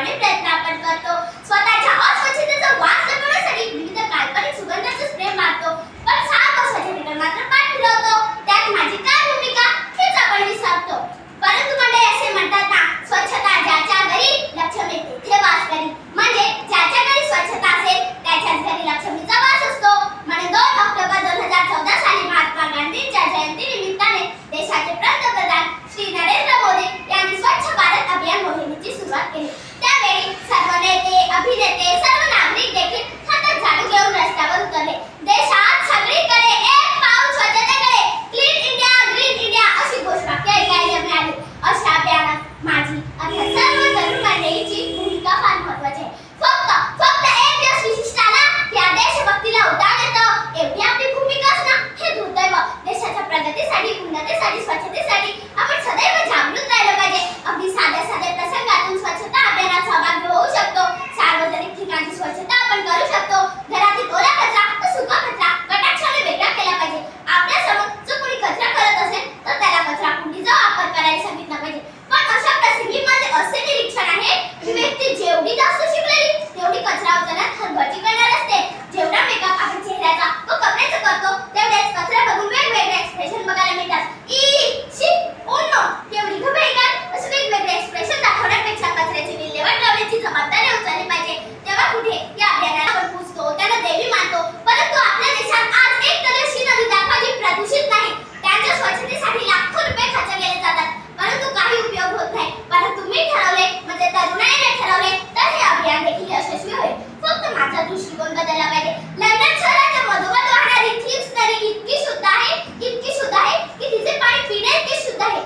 মানে दृष्टिकोन बदलला पाहिजे. लंडन शहराच्या मधोमध वाहणारी थीम्स नदी इतकी शुद्ध आहे इतकी शुद्ध आहे की तिचे पाणी पिण्याइतके शुद्ध आहे.